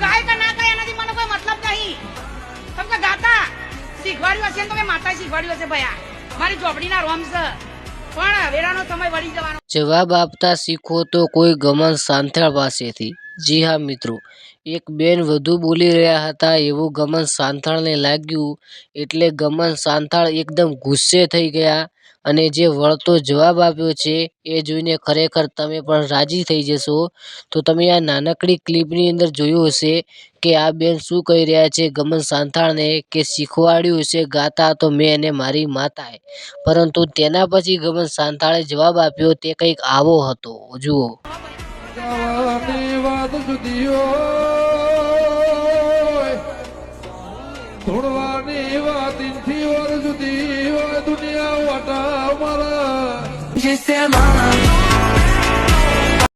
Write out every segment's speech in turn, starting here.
ગાય કે ના ગાય એનાથી મને કોઈ મતલબ નહીં. તમે ગાતા શીખવાડ્યું હશે તો કે માતા શીખવાડ્યું હશે ભયા. મારી ચોપડીના રોમ છે. પણ વેરાનો સમય વળી જવાનો. જવાબ આપતા શીખો તો કોઈ ગમન સાંથળ પાસેથી. જી હા, મિત્રો. એક બેન વધુ બોલી રહ્યા હતા, એવું ગમન સાંથળને લાગ્યું. એટલે ગમન સાંથળ એકદમ ગુસ્સે થઈ ગયા. અને જે વળતો જવાબ આપ્યો છે, એ જોઈને ખરેખર તમે પણ રાજી થઈ જશો. તો તમે આ નાનકડી ક્લિપની અંદર જોયું હશે કે આ બેન શું કહી રહ્યા છે, ગમન સાંથાળને કે શીખવાડ્યું હશે ગાતા તો મેં એને મારી માતાએ. પરંતુ તેના પછી ગમન સાંથાળે જવાબ આપ્યો, તે કંઈક આવો હતો. જુઓ. ગાવાની વાત જુદી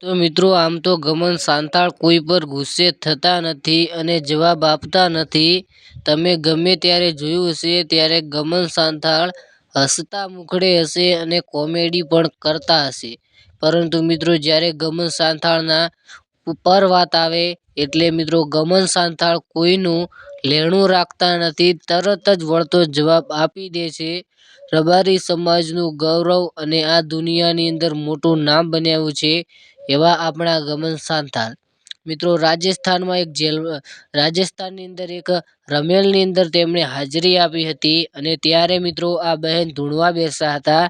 તો મિત્રો, આમ તો ગમન સાંતાળ કોઈ પર ગુસ્સે થતા નથી અને જવાબ આપતા નથી. તમે ગમે ત્યારે જોયું હશે, ત્યારે ગમન સાંતાળ હસતા મુખડે હશે અને કોમેડી પણ કરતા હશે. પરંતુ મિત્રો, જ્યારે ગમન સાંથાળના પર વાત આવે, એટલે મિત્રો, ગમન સાંથાળ કોઈનું લેણું રાખતા નથી, તરત જ વળતો જવાબ આપી દે છે. રબારી સમાજનું ગૌરવ અને આ દુનિયાની અંદર મોટું નામ બનાવ્યું છે એવા આપણા ગમન સાંથાલ. મિત્રો, રાજસ્થાનમાં એક જેલ, રાજસ્થાનની અંદર એક રમેલની અંદર તેમણે હાજરી આપી હતી અને ત્યારે મિત્રો આ બહેન ધૂણવા બેસતા હતા.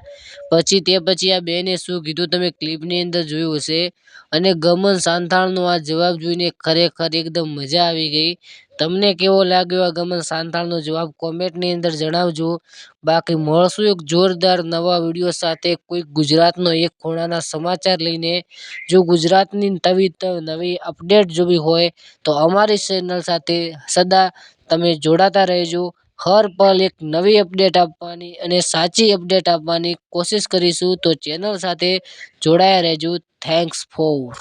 પછી તે પછી આ બહેને શું કીધું તમે ક્લિપની અંદર જોયું હશે? અને ગમન સાંથાળનો આ જવાબ જોઈને ખરેખર એકદમ મજા આવી ગઈ. તમને કેવો લાગ્યો આ ગમન સાંથાળનો જવાબ કોમેન્ટની અંદર જણાવજો. બાકી મળશું એક જોરદાર નવા વીડિયો સાથે કોઈક ગુજરાતનો એક ખૂણાના સમાચાર લઈને. જો ગુજરાતની નવી નવી અપડેટ જોવી હોય તો અમારી ચેનલ સાથે સદા તમે જોડાતા રહેજો. હર પલ એક નવી અપડેટ આપવાની અને સાચી અપડેટ આપવાની કોશિશ કરીશું. તો ચેનલ સાથે જોડાયા રહેજો. Thanks for